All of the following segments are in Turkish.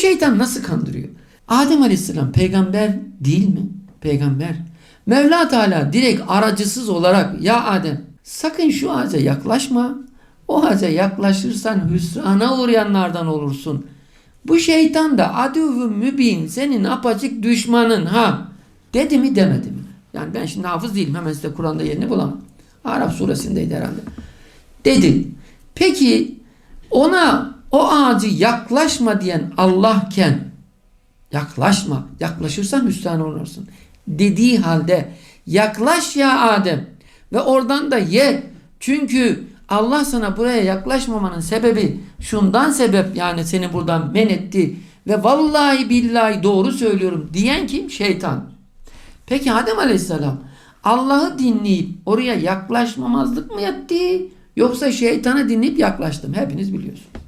şeytan nasıl kandırıyor? Adem Aleyhisselam peygamber değil mi? Peygamber. Mevla Teala direkt aracısız olarak ya Adem sakın şu ağaca yaklaşma. O ağaca yaklaşırsan hüsrana uğrayanlardan olursun. Bu şeytan da aduvü mübin senin apaçık düşmanın ha dedi mi demedi mi? Yani ben şimdi hafız değilim hemen size Kur'an'da yerini bulamam. Arap suresindeydi herhalde. Dedi. Peki ona o ağacı yaklaşma diyen Allahken yaklaşma, yaklaşırsan hüsrana olursun dediği halde yaklaş ya Adem ve oradan da ye. Çünkü Allah sana buraya yaklaşmamanın sebebi şundan sebep yani seni buradan men etti ve vallahi billahi doğru söylüyorum diyen kim? Şeytan. Peki Adem Aleyhisselam Allah'ı dinleyip oraya yaklaşmamazlık mı yaptı? Yoksa şeytanı dinleyip yaklaştım. Hepiniz biliyorsunuz.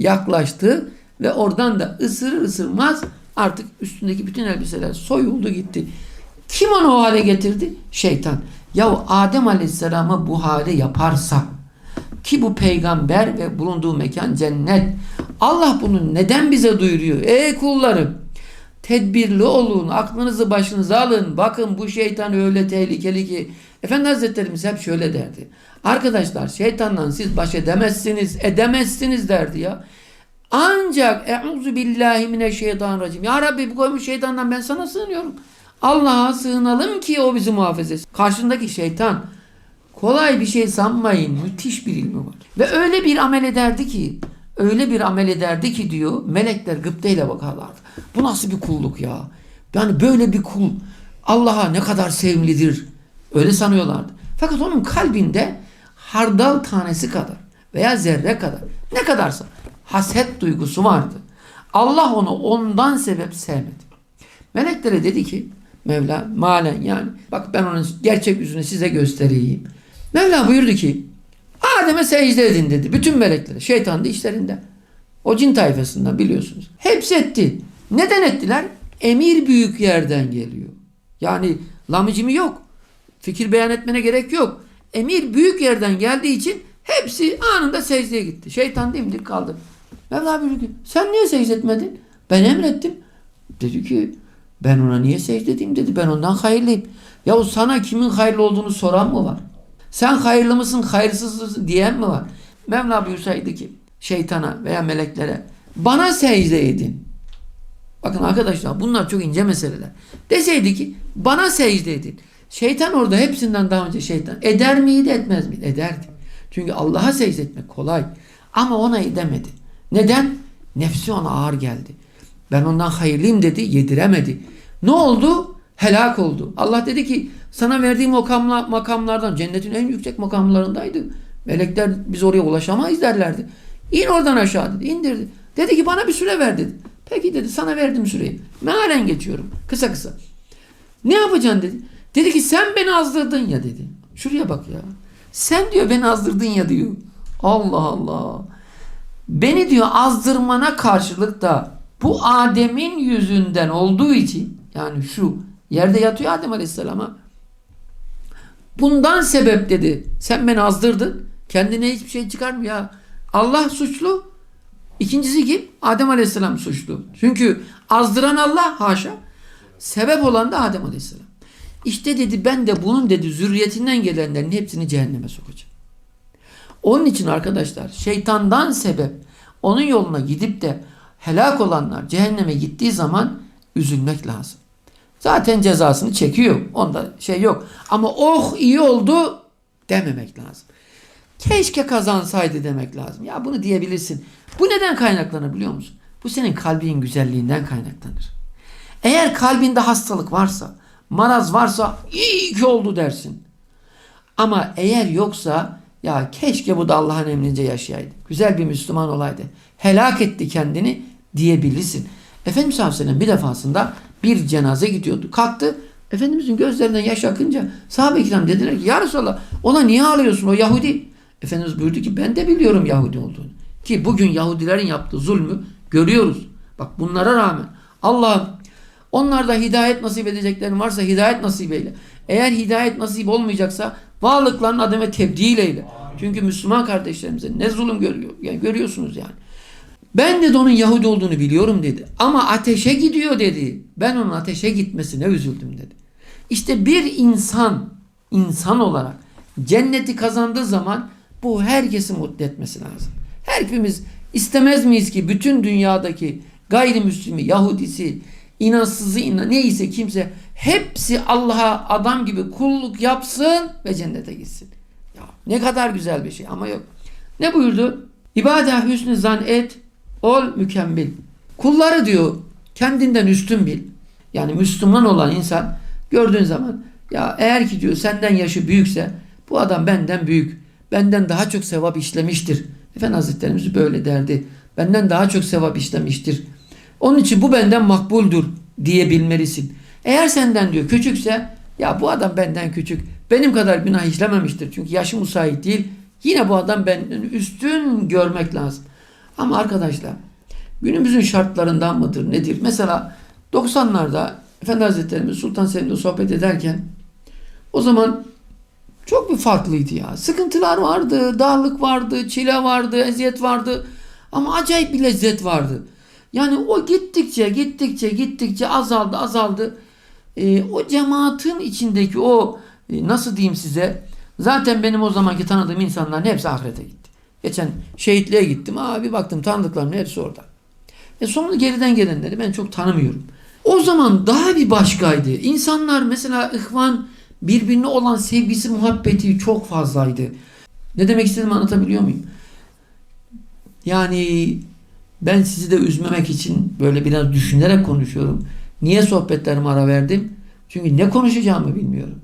Yaklaştı ve oradan da ısırır ısırmaz artık üstündeki bütün elbiseler soyuldu gitti. Kim onu o hale getirdi? Şeytan. Ya Adem Aleyhisselam'ı bu hale yaparsa ki bu peygamber ve bulunduğu mekan cennet. Allah bunu neden bize duyuruyor? Ey kullarım tedbirli olun, aklınızı başınıza alın. Bakın bu şeytan öyle tehlikeli ki. Efendi Hazretlerimiz hep şöyle derdi. Arkadaşlar şeytandan siz baş edemezsiniz, edemezsiniz derdi ya. Ancak euzu billahi mineşşeytanirracim. Ya Rabbi bu koymuş şeytandan ben sana sığınıyorum. Allah'a sığınalım ki o bizi muhafaza etsin. Karşındaki şeytan kolay bir şey sanmayın. Müthiş bir ilmi var. Ve öyle bir amel ederdi ki öyle bir amel ederdi ki diyor melekler gıpteyle bakarlardı. Bu nasıl bir kulluk ya? Yani böyle bir kul Allah'a ne kadar sevimlidir. Öyle sanıyorlardı. Fakat onun kalbinde hardal tanesi kadar veya zerre kadar ne kadarsa haset duygusu vardı. Allah onu ondan sebep sevmedi. Meleklere dedi ki Mevla malen yani bak ben onun gerçek yüzünü size göstereyim. Mevla buyurdu ki Adem'e secde edin dedi. Bütün meleklere. Şeytan da işlerinde. O cin tayfasından biliyorsunuz. Hepsi etti. Neden ettiler? Emir büyük yerden geliyor. Yani lamıcımı yok. Fikir beyan etmene gerek yok. Emir büyük yerden geldiği için hepsi anında secdeye gitti. Şeytan dimdik kaldı. Mevla buyurdu ki sen niye secde etmedin? Ben emrettim. Dedi ki ben ona niye secde edeyim dedi. Ben ondan hayırlıyım. Ya sana kimin hayırlı olduğunu soran mı var? Sen hayırlı mısın, hayırsız mısın diyen mi var? Mevla buyursaydı ki şeytana veya meleklere bana secde edin. Bakın arkadaşlar bunlar çok ince meseleler. Deseydi ki bana secde edin. Şeytan orada hepsinden daha önce şeytan. Eder miydi etmez miydi? Ederdi. Çünkü Allah'a secde etmek kolay. Ama ona edemedi. Neden? Nefsi ona ağır geldi. Ben ondan hayırlıyım dedi, yediremedi. Ne oldu? Helak oldu. Allah dedi ki sana verdiğim makamla, makamlardan cennetin en yüksek makamlarındaydı. Melekler biz oraya ulaşamayız derlerdi. İn oradan aşağı dedi. İndirdi. Dedi ki bana bir süre ver dedi. Peki dedi sana verdim süreyi. Mealen geçiyorum. Kısa kısa. Ne yapacaksın dedi. Dedi ki sen beni azdırdın ya dedi. Şuraya bak ya. Sen diyor beni azdırdın ya diyor. Allah Allah. Beni diyor azdırmana karşılık da bu Adem'in yüzünden olduğu için yani şu yerde yatıyor Adem Aleyhisselam'a. Bundan sebep dedi. Sen beni azdırdın. Kendine hiçbir şey çıkarmıyor ya. Allah suçlu. İkincisi kim? Adem Aleyhisselam suçlu. Çünkü azdıran Allah haşa. Sebep olan da Adem Aleyhisselam. İşte dedi ben de bunun dedi zürriyetinden gelenlerin hepsini cehenneme sokacağım. Onun için arkadaşlar şeytandan sebep onun yoluna gidip de helak olanlar cehenneme gittiği zaman üzülmek lazım. Zaten cezasını çekiyor. Onda şey yok. Ama oh iyi oldu dememek lazım. Keşke kazansaydı demek lazım. Ya bunu diyebilirsin. Bu neden kaynaklanır biliyor musun? Bu senin kalbin güzelliğinden kaynaklanır. Eğer kalbinde hastalık varsa, maraz varsa iyi ki oldu dersin. Ama eğer yoksa ya keşke bu da Allah'ın emrince yaşayaydı. Güzel bir Müslüman olaydı. Helak etti kendini diyebilirsin. Efendimiz sallallahu aleyhi ve sellem bir defasında bir cenaze gidiyordu. Kalktı. Efendimizin gözlerinden yaş akınca sahabe-i kiram dediler ki ya Resulallah ona niye ağlıyorsun o Yahudi? Efendimiz buyurdu ki ben de biliyorum Yahudi olduğunu. Ki bugün Yahudilerin yaptığı zulmü görüyoruz. Bak bunlara rağmen Allah'ım onlarda hidayet nasip edeceklerin varsa hidayet nasip eyle. Eğer hidayet nasip olmayacaksa varlıklarını ademe tebdil eyle. Çünkü Müslüman kardeşlerimize ne zulüm görüyor. Yani görüyorsunuz yani. Ben dedi onun Yahudi olduğunu biliyorum dedi. Ama ateşe gidiyor dedi. Ben onun ateşe gitmesine üzüldüm dedi. İşte bir insan, insan olarak cenneti kazandığı zaman bu herkesi mutlu etmesi lazım. Hepimiz istemez miyiz ki bütün dünyadaki gayrimüslimi, Yahudisi, inansızı, inan neyse kimse hepsi Allah'a adam gibi kulluk yapsın ve cennete gitsin. Ya ne kadar güzel bir şey ama yok. Ne buyurdu? İbade hüsnü zan et, ol mükemmel. Kulları diyor kendinden üstün bil. Yani Müslüman olan insan gördüğün zaman ya eğer ki diyor senden yaşı büyükse bu adam benden büyük. Benden daha çok sevap işlemiştir. Efendi Hazretlerimiz böyle derdi. Benden daha çok sevap işlemiştir. Onun için bu benden makbuldür diyebilmelisin. Eğer senden diyor küçükse ya bu adam benden küçük. Benim kadar günah işlememiştir. Çünkü yaşı müsait değil. Yine bu adam benden üstün görmek lazım. Ama arkadaşlar günümüzün şartlarından mıdır nedir? Mesela 90'larda Efendi Hazretlerimiz Sultan Selim'le sohbet ederken o zaman çok bir farklıydı ya. Sıkıntılar vardı, darlık vardı, çile vardı, eziyet vardı. Ama acayip bir lezzet vardı. Yani o gittikçe, gittikçe, gittikçe azaldı, azaldı. Ee, o cemaatin içindeki o e, nasıl diyeyim size zaten benim o zamanki tanıdığım insanların hepsi ahirete gitti. Geçen şehitliğe gittim. Aa, bir baktım tanıdıklarımın hepsi orada. E sonra geriden gelenleri ben çok tanımıyorum. O zaman daha bir başkaydı. İnsanlar mesela ihvan birbirine olan sevgisi, muhabbeti çok fazlaydı. Ne demek istediğimi anlatabiliyor muyum? Yani ben sizi de üzmemek için böyle biraz düşünerek konuşuyorum. Niye sohbetlerime ara verdim? Çünkü ne konuşacağımı bilmiyorum.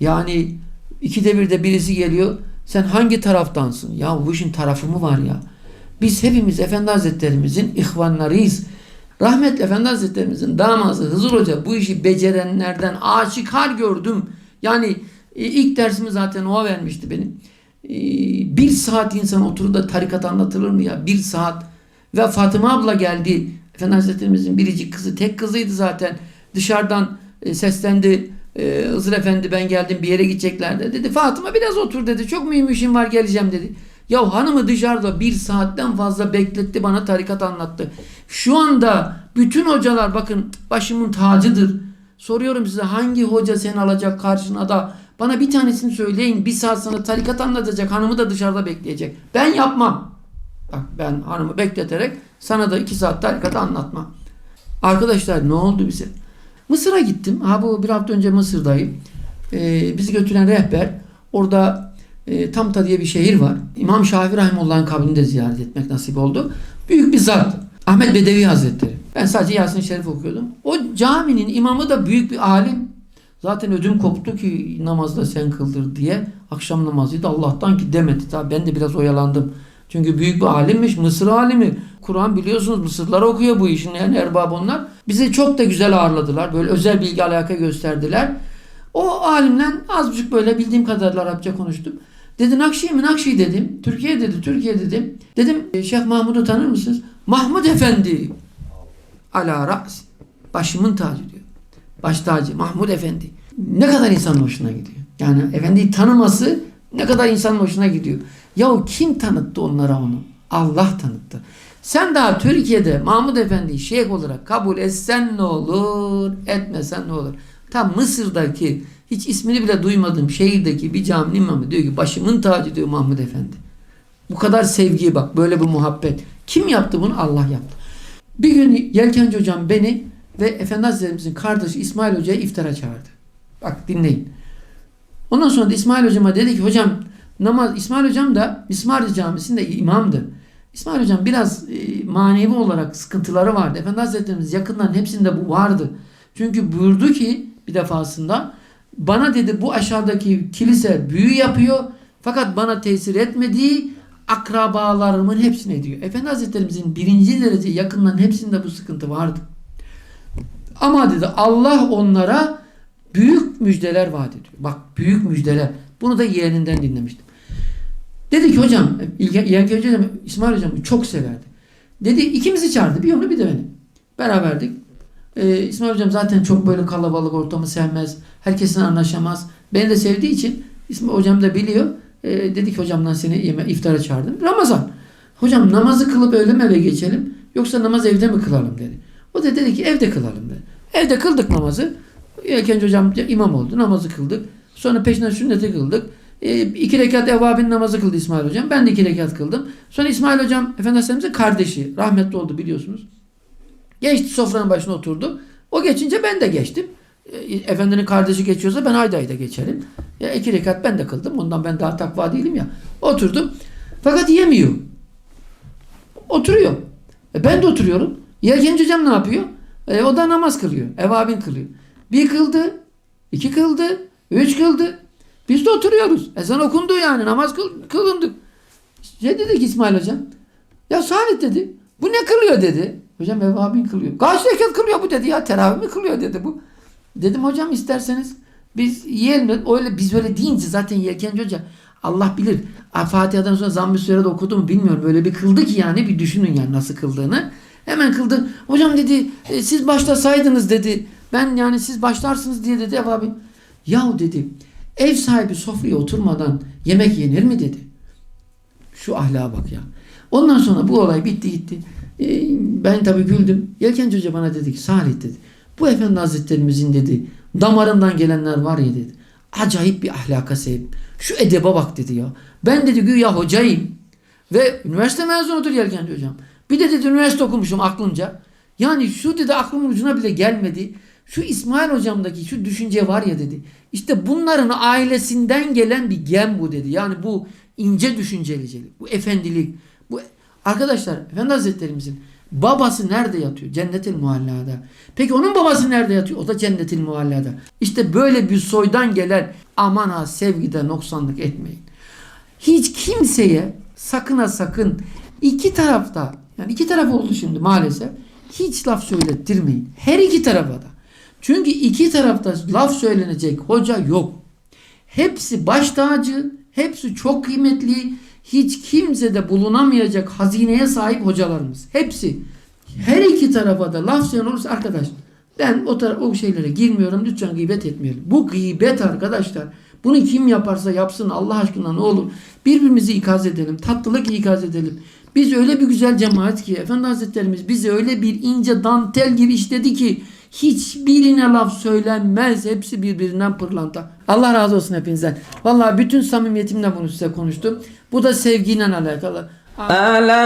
Yani ikide bir de birisi geliyor. Sen hangi taraftansın? Ya bu işin tarafı mı var ya? Biz hepimiz Efendi Hazretlerimizin ihvanlarıyız. Rahmetli Efendi Hazretlerimizin daması Hızır Hoca bu işi becerenlerden aşikar gördüm. Yani e, ilk dersimi zaten o vermişti benim. E, bir saat insan oturur da tarikat anlatılır mı ya? Bir saat. Ve Fatıma abla geldi. Efendi Hazretlerimizin biricik kızı. Tek kızıydı zaten. Dışarıdan e, seslendi. E, Hızır Efendi ben geldim bir yere gideceklerdi. Dedi Fatıma biraz otur dedi. Çok mühim işim var geleceğim dedi. Ya hanımı dışarıda bir saatten fazla bekletti bana tarikat anlattı. Şu anda bütün hocalar bakın başımın tacıdır. Soruyorum size hangi hoca seni alacak karşına da bana bir tanesini söyleyin. Bir saat sana tarikat anlatacak hanımı da dışarıda bekleyecek. Ben yapmam. Bak ben hanımı bekleterek sana da iki saat tarikat anlatmam. Arkadaşlar ne oldu bize? Mısır'a gittim. Ha bu bir hafta önce Mısır'dayım. Ee, bizi götüren rehber orada e, Tamta diye bir şehir var. İmam Şafii Rahimullah'ın kabrini de ziyaret etmek nasip oldu. Büyük bir zat. Ahmet Bedevi Hazretleri. Ben sadece Yasin Şerif okuyordum. O caminin imamı da büyük bir alim. Zaten ödüm koptu ki namazda sen kıldır diye. Akşam namazıydı Allah'tan ki demedi. Tabii ben de biraz oyalandım. Çünkü büyük bir alimmiş. Mısır alimi. Kur'an biliyorsunuz Mısırlar okuyor bu işin yani erbab onlar. Bizi çok da güzel ağırladılar. Böyle özel bilgi alaka gösterdiler. O alimle az böyle bildiğim kadarıyla Arapça konuştum. Dedi Nakşi mi? Nakşi dedim. Türkiye dedi. Türkiye dedim. Dedim "E, Şeyh Mahmud'u tanır mısınız? Mahmud Efendi. Ala ra's. Başımın tacı diyor. Baş tacı. Mahmud Efendi. Ne kadar insanın hoşuna gidiyor. Yani efendiyi tanıması ne kadar insanın hoşuna gidiyor. Yahu kim tanıttı onlara onu? Allah tanıttı. Sen daha Türkiye'de Mahmud Efendi'yi şeyh olarak kabul etsen ne olur, etmesen ne olur? Tam Mısır'daki hiç ismini bile duymadığım şehirdeki bir caminin imamı diyor ki başımın tacı diyor Mahmud Efendi. Bu kadar sevgiye bak böyle bir muhabbet. Kim yaptı bunu? Allah yaptı. Bir gün Yelkenci hocam beni ve Efendi Hazretlerimizin kardeşi İsmail Hoca'ya iftara çağırdı. Bak dinleyin. Ondan sonra da İsmail Hocama dedi ki hocam namaz İsmail Hocam da Mismarcı Camisi'nde imamdı. İsmail Hocam biraz e, manevi olarak sıkıntıları vardı. Efendi Hazretlerimiz yakından hepsinde bu vardı. Çünkü buyurdu ki bir defasında bana dedi bu aşağıdaki kilise büyü yapıyor fakat bana tesir etmediği akrabalarımın hepsine diyor. Efendi Hazretlerimizin birinci derece yakından hepsinde bu sıkıntı vardı. Ama dedi Allah onlara büyük müjdeler vaat ediyor. Bak büyük müjdeler. Bunu da yeğeninden dinlemiştim. Dedi ki hocam, Yenki hocam İsmail hocam çok severdi. Dedi ikimizi çağırdı. Bir onu bir de beni. Beraberdik. Ee, İsmail hocam zaten çok böyle kalabalık ortamı sevmez. Herkesin anlaşamaz. Beni de sevdiği için İsmail hocam da biliyor. Ee, dedi ki hocamdan seni yeme, iftara çağırdım. Ramazan. Hocam namazı kılıp öyle mi eve geçelim yoksa namaz evde mi kılalım dedi. O da dedi ki evde kılalım dedi. Evde kıldık namazı. Yelkenci hocam imam oldu. Namazı kıldık. Sonra peşinden sünneti kıldık. E, iki rekat evvabin namazı kıldı İsmail hocam. Ben de iki rekat kıldım. Sonra İsmail hocam Efendi Aleyhisselam'ın kardeşi. Rahmetli oldu biliyorsunuz. Geçti sofranın başına oturdu. O geçince ben de geçtim. E, Efendinin kardeşi geçiyorsa ben ayda ayda geçerim. Ya iki rekat ben de kıldım. Ondan ben daha takva değilim ya. Oturdum. Fakat yemiyor. Oturuyor. E, ben de oturuyorum. Yelkenci hocam ne yapıyor? E, o da namaz kılıyor. Evabin kılıyor. Bir kıldı. iki kıldı. Üç kıldı. Biz de oturuyoruz. Ezan okundu yani. Namaz kıl, kılındık. Ne dedi ki İsmail hocam? Ya Salih dedi. Bu ne kılıyor dedi. Hocam evvabin kılıyor. Kaç rekat kılıyor bu dedi ya. Teravih mi kılıyor dedi bu. Dedim hocam isterseniz biz yiyelim. Öyle biz öyle deyince zaten Yelkenci Hoca Allah bilir. Fatiha'dan sonra zamm-ı Süre'de okudu mu bilmiyorum. Böyle bir kıldı ki yani bir düşünün yani nasıl kıldığını. Hemen kıldı. Hocam dedi e, siz başlasaydınız dedi. Ben yani siz başlarsınız diye dedi abi. Yahu dedi ev sahibi sofraya oturmadan yemek yenir mi dedi. Şu ahlaka bak ya. Ondan sonra bu olay bitti gitti. E, ben tabii güldüm. Yelkenci Hoca bana dedi ki Salih dedi. Bu Efendi Hazretlerimizin dedi damarından gelenler var ya dedi. Acayip bir ahlaka sahip. Şu edebe bak dedi ya. Ben dedi güya hocayım. Ve üniversite mezunudur Yelkenci Hocam. Bir de dedi üniversite okumuşum aklınca. Yani şu dedi aklımın ucuna bile gelmedi. Şu İsmail hocamdaki şu düşünce var ya dedi. İşte bunların ailesinden gelen bir gem bu dedi. Yani bu ince düşüncelicelik, bu efendilik. Bu arkadaşlar Efendi Hazretlerimizin babası nerede yatıyor? Cennetil muallada. Peki onun babası nerede yatıyor? O da cennetil muallada. İşte böyle bir soydan gelen aman ha sevgide noksanlık etmeyin. Hiç kimseye sakın ha sakın iki tarafta yani iki taraf oldu şimdi maalesef hiç laf söylettirmeyin. Her iki tarafa da. Çünkü iki tarafta laf söylenecek hoca yok. Hepsi baş tacı, hepsi çok kıymetli, hiç kimse de bulunamayacak hazineye sahip hocalarımız. Hepsi. Her iki tarafa da laf söyleyen olursa arkadaş ben o, o şeylere girmiyorum lütfen gıybet etmeyelim. Bu gıybet arkadaşlar. Bunu kim yaparsa yapsın Allah aşkına ne olur. Birbirimizi ikaz edelim. Tatlılık ikaz edelim. Biz öyle bir güzel cemaat ki Efendi Hazretlerimiz bizi öyle bir ince dantel gibi işledi ki Hiçbirine laf söylenmez. Hepsi birbirinden pırlanta. Allah razı olsun hepinizden. Vallahi bütün samimiyetimle bunu size konuştum. Bu da sevgiyle alakalı. Ala